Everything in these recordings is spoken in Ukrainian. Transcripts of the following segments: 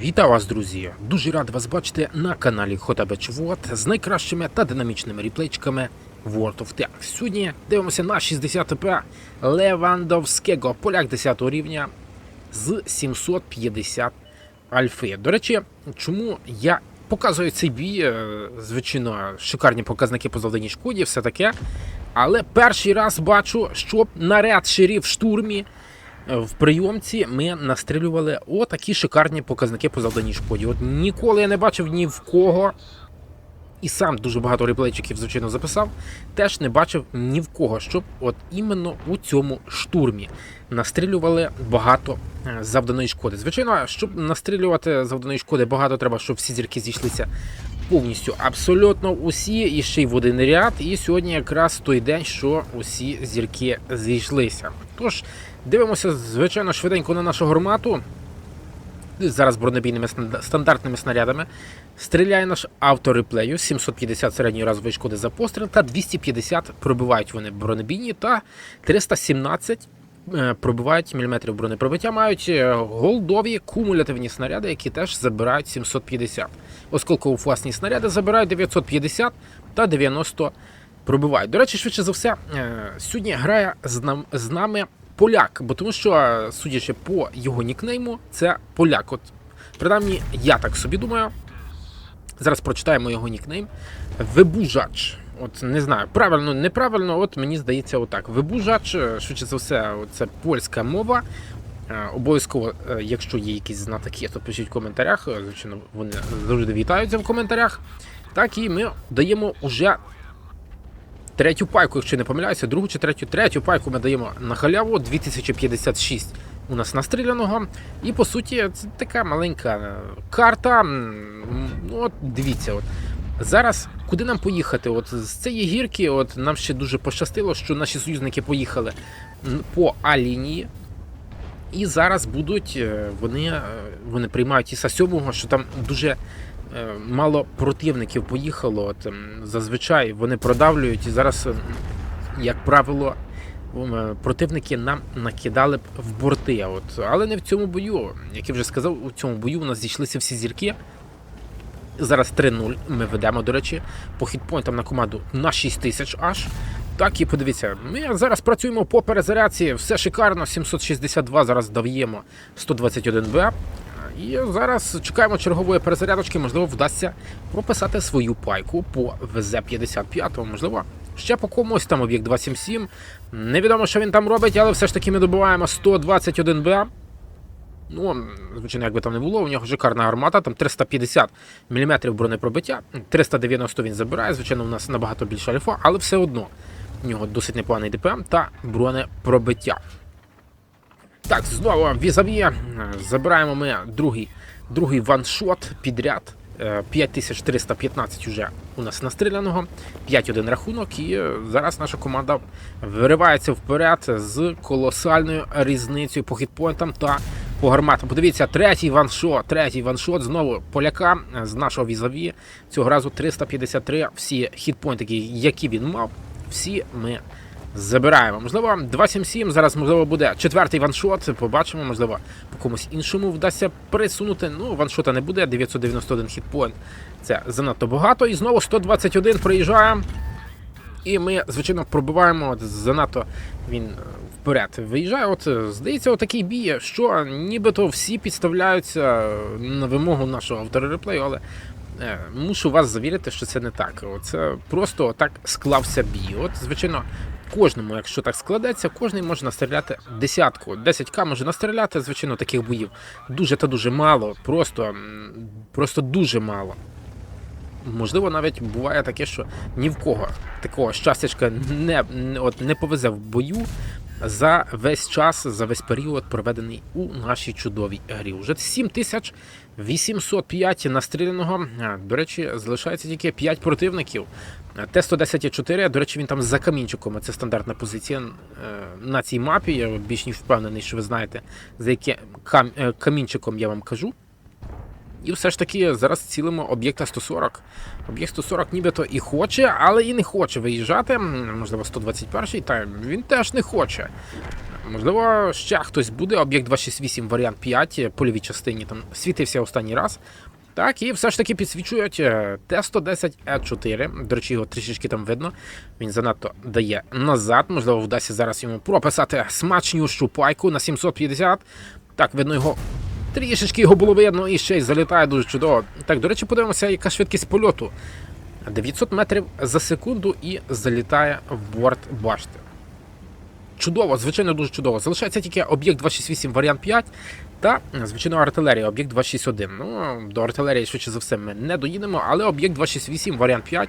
Вітаю вас, друзі! Дуже рад вас бачити на каналі Хотабечвод з найкращими та динамічними ріплейчиками World of Tanks. Сьогодні дивимося на 60 ТП Левандовського, поляк 10 рівня з 750 альфи. До речі, чому я показую цей бій? Е, Звичайно, шикарні показники по завданій шкоді, все таке. Але перший раз бачу, що наряд шерів в штурмі в прийомці ми настрілювали отакі шикарні показники по завданій шкоді. От ніколи я не бачив ні в кого. І сам дуже багато реплейчиків, звичайно, записав. Теж не бачив ні в кого, щоб от іменно у цьому штурмі настрілювали багато е, завданої шкоди. Звичайно, щоб настрілювати завданої шкоди багато, треба, щоб всі зірки зійшлися повністю. Абсолютно усі, і ще й в один ряд. І сьогодні якраз той день, що усі зірки зійшлися. Тож, дивимося, звичайно, швиденько на нашу гармату. Зараз бронебійними стандартними снарядами. Стріляє наш автореплею 750 середньої разової шкоди за постріл та 250 пробивають вони бронебійні та 317 е, пробивають міліметрів бронепробиття. Мають е, голдові кумулятивні снаряди, які теж забирають 750. Осколково власні снаряди забирають 950 та 90 пробивають. До речі, швидше за все, е, сьогодні грає з, нами поляк, бо тому що, е, судячи по його нікнейму, це поляк. От, принаймні, я так собі думаю. Зараз прочитаємо його нікнейм. Вибужач. От не знаю, правильно, неправильно, от мені здається, отак. Вибужач, е, швидше за все, це польська мова. Е, Обов'язково, е, якщо є якісь знатоки, то пишіть в коментарях. Звичайно, вони завжди вітаються в коментарях. Так, і ми даємо уже третю пайку, якщо не помиляюся, другу чи третю, третю пайку ми даємо на халяву 2056 у нас настріляного. І по суті, це така маленька карта. Ну, от дивіться, от. Зараз куди нам поїхати? От з цієї гірки, от нам ще дуже пощастило, що наші союзники поїхали по А-лінії. І зараз будуть е, вони, е, вони приймають Іса 7, що там дуже е, мало противників поїхало. От, зазвичай вони продавлюють і зараз, як правило, противники нам накидали б в борти. От, але не в цьому бою. Як я вже сказав, у цьому бою у нас зійшлися всі зірки. Зараз 3-0 ми ведемо, до речі, по хітпойнтам на команду на 6 тисяч аж. Так, і подивіться, ми зараз працюємо по перезарядці, все шикарно, 762 зараз дав'ємо 121Б. І зараз чекаємо чергової перезарядочки, можливо, вдасться прописати свою пайку по ВЗ-55, можливо, ще по комусь там об'єкт 277. Невідомо, що він там робить, але все ж таки ми добиваємо 121Б. Ну, звичайно, як би там не було, у нього шикарна гармата, там 350 мм бронепробиття, 390 він забирає, звичайно, у нас набагато більше альфа, але все одно у нього досить непоганий ДПМ та бронепробиття. Так, знову візаві. Е, Забираємо ми другий, другий ваншот підряд. Е, 5315 уже у нас настріляного, 5-1 рахунок, і е, зараз наша команда виривається вперед з колосальною різницею по хітпойнтам та по гарматам. Подивіться, третій ваншот, третій ваншот знову поляка з нашого візаві. Цього разу 353. Всі хітпойнти, які він мав, всі ми забираємо. Можливо, 277 зараз можливо буде четвертий ваншот. Побачимо, можливо, по комусь іншому вдасться присунути. Ну, ваншота не буде. 991 хітпоінт. Це занадто багато. І знову 121 приїжджає. І ми, звичайно, пробиваємо занадто він вперед виїжджає. От е, здається, отакий бій, що нібито всі підставляються е, на вимогу нашого автора реплею, але е, мушу вас завірити, що це не так. Це просто так склався бій. От, звичайно, кожному, якщо так складеться, кожен може настріляти десятку. 10к може настріляти, звичайно, таких боїв дуже та дуже мало, просто, просто дуже мало. Можливо, навіть буває таке, що ні в кого такого щастячка не, от, не повезе в бою за весь час, за весь період, проведений у нашій чудовій грі. Уже 7805 настріляного. До речі, залишається тільки 5 противників. Т-110-4, до речі, він там за камінчиком. Це стандартна позиція е, на цій мапі. Я більш ніж впевнений, що ви знаєте, за яким е, камінчиком я вам кажу. І все ж таки зараз цілимо об'єкта 140. Об'єкт 140 нібито і хоче, але і не хоче виїжджати. Можливо, 121-й, та він теж не хоче. Можливо, ще хтось буде. Об'єкт 268 варіант 5, польовій частині там світився останній раз. Так, і все ж таки підсвічують е, Т-110Е4. До речі, його трішечки там видно. Він занадто дає назад. Можливо, вдасться зараз йому прописати смачнющу пайку на 750. Так, видно його. Трішечки його було видно і ще й залітає дуже чудово. Так, до речі, подивимося, яка швидкість польоту. 900 метрів за секунду і залітає в борт башти. Чудово, звичайно, дуже чудово. Залишається тільки об'єкт 268 варіант 5 та, звичайно, артилерія, об'єкт 261. Ну, до артилерії, швидше за все, ми не доїдемо, але об'єкт 268 варіант 5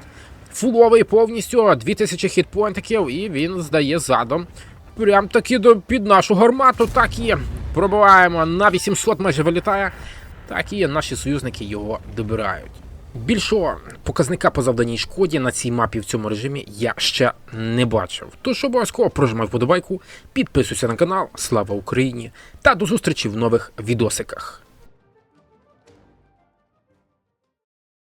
фуловий повністю, 2000 хітпоінтиків, і він здає задом. Прям таки під нашу гармату, так і пробиваємо на 800 майже вилітає. Так і наші союзники його добирають. Більшого показника по завданій шкоді на цій мапі в цьому режимі я ще не бачив. Тож обов'язково прожимай вподобайку, підписуйся на канал, слава Україні та до зустрічі в нових відосиках.